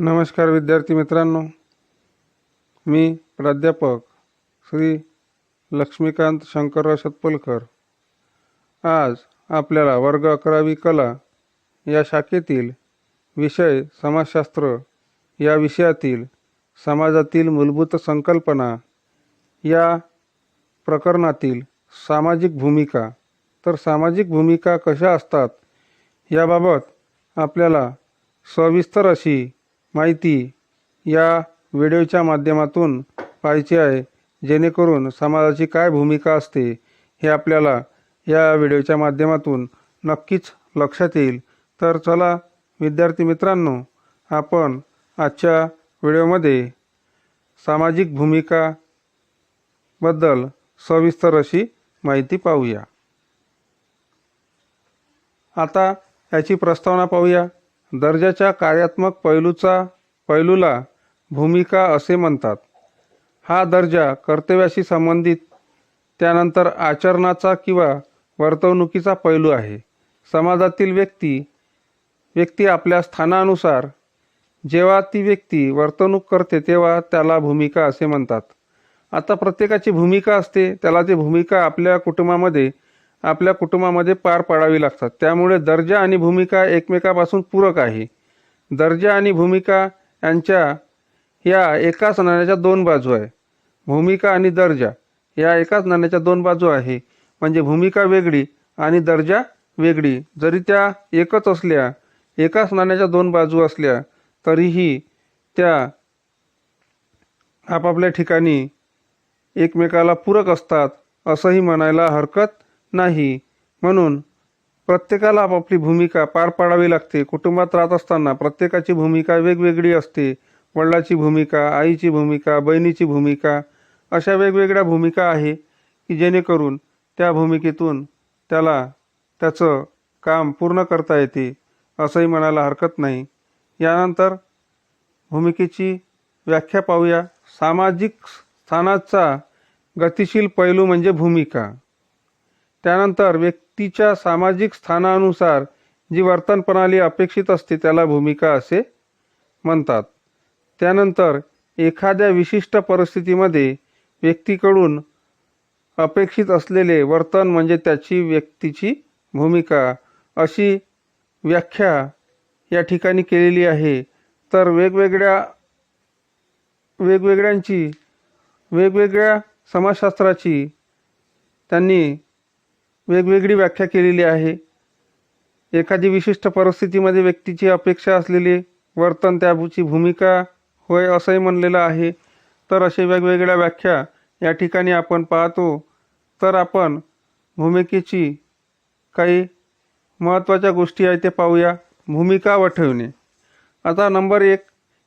नमस्कार विद्यार्थी मित्रांनो. मी प्राध्यापक श्री लक्ष्मीकांत शंकरराव शतपलकर आज आपल्याला वर्ग अकरावी कला या शाखेतील विषय समाजशास्त्र या विषयातील समाजातील मूलभूत संकल्पना या प्रकरणातील सामाजिक भूमिका. तर सामाजिक भूमिका कशा असतात याबाबत आपल्याला सविस्तर अशी माहिती या व्हिडिओच्या माध्यमातून पाहायची आहे. जेणेकरून समाजाची काय भूमिका असते हे आपल्याला या व्हिडिओच्या माध्यमातून नक्कीच लक्षात येईल. तर चला विद्यार्थी मित्रांनो आपण आजच्या व्हिडिओमध्ये सामाजिक भूमिका बद्दल सविस्तर अशी माहिती पाहूया. आता याची प्रस्तावना पाहूया. दर्जाच्या कार्यात्मक पैलूचा पैलूला भूमिका असे म्हणतात. हा दर्जा कर्तव्याशी संबंधित त्यानंतर आचरणाचा किंवा वर्तवणुकीचा पैलू आहे. समाजातील व्यक्ती व्यक्ती आपल्या स्थानानुसार जेव्हा ती व्यक्ती वर्तणूक करते तेव्हा त्याला भूमिका असे म्हणतात. आता प्रत्येकाची भूमिका असते त्याला ती भूमिका आपल्या कुटुंबामध्ये आपल्या कुटुंबामध्ये पार पाडावी लागतात. त्यामुळे दर्जा आणि भूमिका एकमेकापासून पूरक आहे. दर्जा आणि भूमिका यांच्या या एकाच नाण्याच्या दोन बाजू आहे. भूमिका आणि दर्जा या एकाच नाण्याच्या दोन बाजू आहे. म्हणजे भूमिका वेगळी आणि दर्जा वेगळी. जरी त्या एकच असल्या एकाच नाण्याच्या दोन बाजू असल्या तरीही त्या आपापल्या ठिकाणी एकमेकाला पूरक असतात असंही म्हणायला हरकत नाही. म्हणून प्रत्येकाला आपापली भूमिका पार पाडावी लागते. कुटुंबात राहत असताना प्रत्येकाची भूमिका वेगवेगळी असते. वडिलाची भूमिका आईची भूमिका बहिणीची भूमिका अशा वेगवेगळ्या भूमिका आहे की जेणेकरून त्या भूमिकेतून त्याला त्याचं काम पूर्ण करता येते असंही म्हणायला हरकत नाही. यानंतर भूमिकेची व्याख्या पाहूया. सामाजिक स्थानाचा गतिशील पैलू म्हणजे भूमिका. त्यानंतर व्यक्तीच्या सामाजिक स्थानानुसार जी वर्तन प्रणाली अपेक्षित असते त्याला भूमिका असे म्हणतात. त्यानंतर एखाद्या विशिष्ट परिस्थितीमध्ये व्यक्तीकडून अपेक्षित असलेले वर्तन म्हणजे त्याची व्यक्तीची भूमिका अशी व्याख्या या ठिकाणी केलेली आहे. तर वेगवेगळ्या वेगवेगळ्यांची वेगवेगळ्या समाजशास्त्राची त्यांनी वेगवेगळी व्याख्या केलेली आहे. एखादी विशिष्ट परिस्थितीमध्ये व्यक्तीची अपेक्षा असलेली वर्तन त्याची भूमिका होय असंही म्हणलेलं आहे. तर असे वेगवेगळ्या व्याख्या या ठिकाणी आपण पाहतो. तर आपण भूमिकेची काही महत्त्वाच्या गोष्टी आहे ते पाहूया. भूमिका वठवणे. आता नंबर एक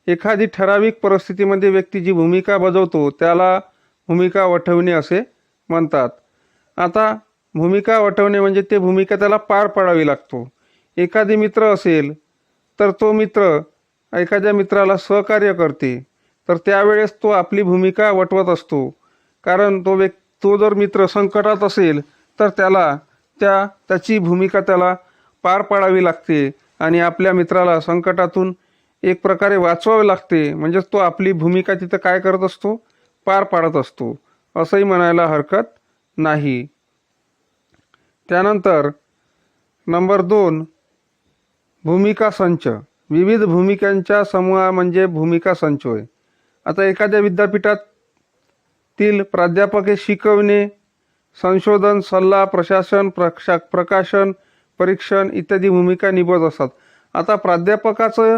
एखादी ठराविक परिस्थितीमध्ये व्यक्ती जी भूमिका बजावतो त्याला भूमिका वठवणे असे म्हणतात. आता भूमिका वठवणे म्हणजे ते भूमिका त्याला पार पाडावी लागतो. एखादी मित्र असेल तर तो मित्र एखाद्या मित्राला सहकार्य करते. तर त्यावेळेस तो आपली भूमिका वटवत असतो. कारण तो व्यक् तो जर मित्र संकटात असेल तर त्याला त्या त्याची भूमिका त्याला पार पाडावी लागते आणि आपल्या मित्राला संकटातून एक प्रकारे वाचवावे लागते. म्हणजेच तो आपली भूमिका तिथं काय करत असतो? पार पाडत असतो. असंही म्हणायला हरकत नाही. त्यानंतर नंबर दोन भूमिका संच. विविध भूमिकांच्या समूहा म्हणजे भूमिका संच होय. आता एखाद्या विद्यापीठातील प्राध्यापक हे शिकवणे संशोधन सल्ला प्रशासन प्रक्षा प्रकाशन परीक्षण इत्यादी भूमिका निभवत असतात. आता प्राध्यापकाचं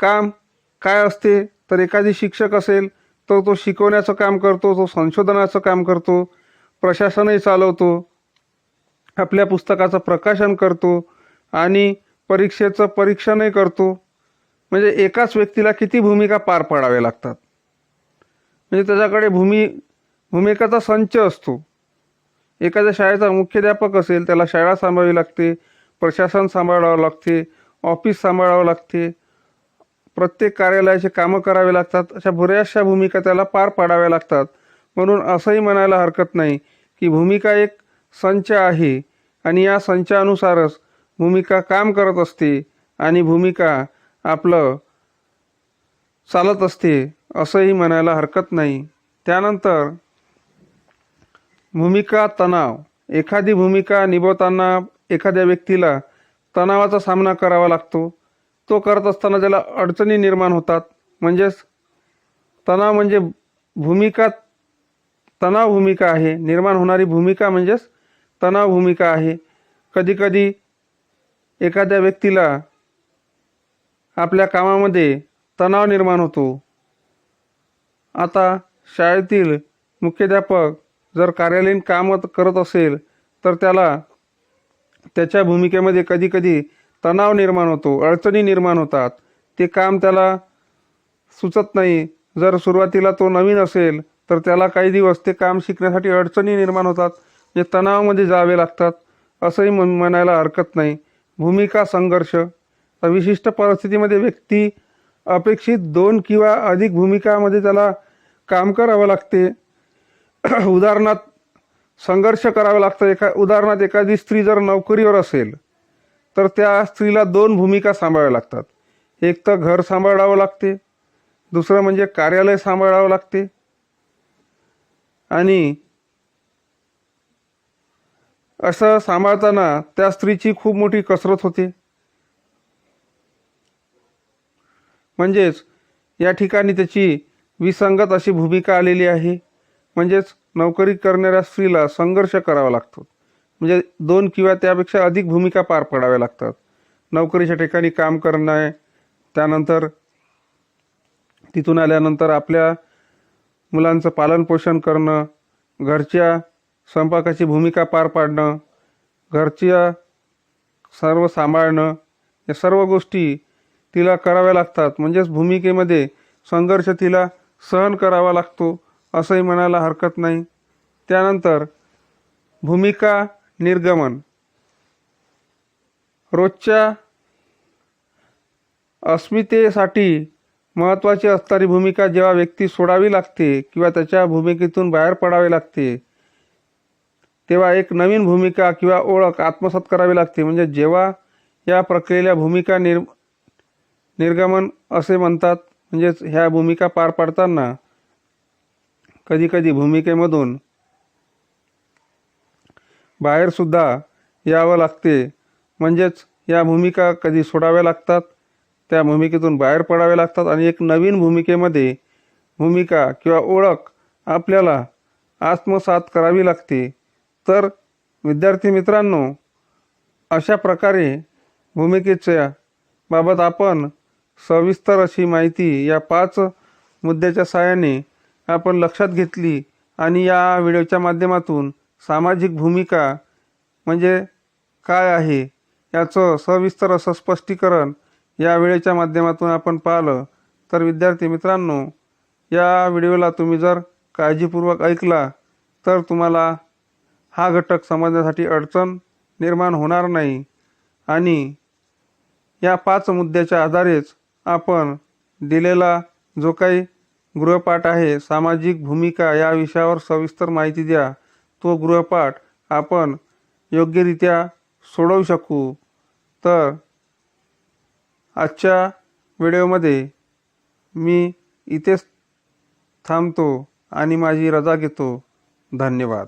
काम काय असते? तर एखादी शिक्षक असेल तर तो शिकवण्याचं काम करतो तो संशोधनाचं काम करतो प्रशासनही चालवतो. आपल्या पुस्तकाचं प्रकाशन करतो आणि परीक्षेचं परीक्षणही करतो. म्हणजे एकाच व्यक्तीला किती भूमिका पार पाडाव्या लागतात? म्हणजे त्याच्याकडे भूमी भूमिकाचा संच असतो. एखाद्या शाळेचा मुख्याध्यापक असेल त्याला शाळा सांभाळावी लागते प्रशासन सांभाळावं लागते ऑफिस सांभाळावं लागते प्रत्येक कार्यालयाचे कामं करावे लागतात अशा बऱ्याचशा भूमिका त्याला पार पाडाव्या लागतात. म्हणून असंही म्हणायला हरकत नाही की भूमिका एक संच आहे. आणि या संचानुसारच भूमिका काम करत असते आणि भूमिका आपलं चालत असते असंही म्हणायला हरकत नाही. त्यानंतर भूमिका तणाव. एखादी भूमिका निभवताना एखाद्या व्यक्तीला तणावाचा सामना करावा लागतो. तो करत असताना त्याला अडचणी निर्माण होतात म्हणजेच तणाव म्हणजे भूमिका तणाव भूमिका आहे. निर्माण होणारी भूमिका म्हणजेच तणाव भूमिका आहे. कधीकधी एखाद्या व्यक्तीला आपल्या कामामध्ये तणाव निर्माण होतो. आता शाळेतील मुख्याध्यापक जर कार्यालयीन काम करत असेल तर त्याला त्याच्या भूमिकेमध्ये कधीकधी तणाव निर्माण होतो अडचणी निर्माण होतात. ते काम त्याला सुचत नाही. जर सुरुवातीला तो नवीन असेल तर त्याला काही दिवस ते काम शिकण्यासाठी अडचणी निर्माण होतात. जे तणावामध्ये जावे लागतात असंही म्हण म्हणायला हरकत नाही. भूमिका संघर्ष. विशिष्ट परिस्थितीमध्ये व्यक्ती अपेक्षित दोन किंवा अधिक भूमिकामध्ये त्याला काम करावं लागते. उदाहरणार्थ संघर्ष करावा लागतं. एका उदाहरणार्थ एखादी स्त्री जर नोकरीवर असेल तर त्या स्त्रीला दोन भूमिका सांभाळाव्या लागतात. एक तर घर सांभाळावं लागते. दुसरं म्हणजे कार्यालय सांभाळावं लागते. आणि असं सांभाळताना त्या स्त्रीची खूप मोठी कसरत होते. म्हणजेच या ठिकाणी त्याची विसंगत अशी भूमिका आलेली आहे. म्हणजेच नोकरी करणाऱ्या स्त्रीला संघर्ष करावा लागतो. म्हणजे दोन किंवा त्यापेक्षा अधिक भूमिका पार पाडाव्या लागतात. नोकरीच्या ठिकाणी काम करणं त्यानंतर तिथून आल्यानंतर आपल्या मुलांचं पालनपोषण करणं घरच्या स्वयंपाकाची भूमिका पार पाडणं घरच्या सर्व सांभाळणं या सर्व गोष्टी तिला कराव्या लागतात. म्हणजेच भूमिकेमध्ये संघर्ष तिला सहन करावा लागतो असंही म्हणायला हरकत नाही. त्यानंतर भूमिका निर्गमन. रोजच्या अस्मितेसाठी महत्त्वाची असणारी भूमिका जेव्हा व्यक्ती सोडावी लागते किंवा त्याच्या भूमिकेतून बाहेर पडावे लागते तेव्हा एक नवीन भूमिका किंवा ओळख आत्मसात करावी लागते. म्हणजे जेव्हा या प्रक्रियेला भूमिका निर् निर्गमन असे म्हणतात म्हणजेच ह्या भूमिका पार पाडताना कधीकधी भूमिकेमधून बाहेरसुद्धा यावं लागते. म्हणजेच या भूमिका कधी सोडाव्या लागतात? त्या भूमिकेतून बाहेर पडाव्या लागतात आणि एक नवीन भूमिकेमध्ये भूमिका किंवा ओळख आपल्याला आत्मसात करावी लागते. तर विद्यार्थी मित्रांनो अशा प्रकारे भूमिकेच्या बाबत आपण सविस्तर अशी माहिती या पाच मुद्द्याच्या सहाय्याने आपण लक्षात घेतली आणि या व्हिडिओच्या माध्यमातून सामाजिक भूमिका म्हणजे काय आहे याचं सविस्तर असं स्पष्टीकरण या वेळेच्या माध्यमातून आपण पाहिलं. तर विद्यार्थी मित्रांनो या व्हिडिओला तुम्ही जर काळजीपूर्वक ऐकला तर तुम्हाला हा घटक समजण्यासाठी अडचण निर्माण होणार नाही. आणि या पाच मुद्द्याच्या आधारेच आपण दिलेला जो काही गृहपाठ आहे सामाजिक भूमिका या विषयावर सविस्तर माहिती द्या. तो गृहपाठ आपण योग्यरित्या सोडवू शकू. तर आजच्या व्हिडिओमध्ये मी इथेच थांबतो आणि माझी रजा घेतो. धन्यवाद.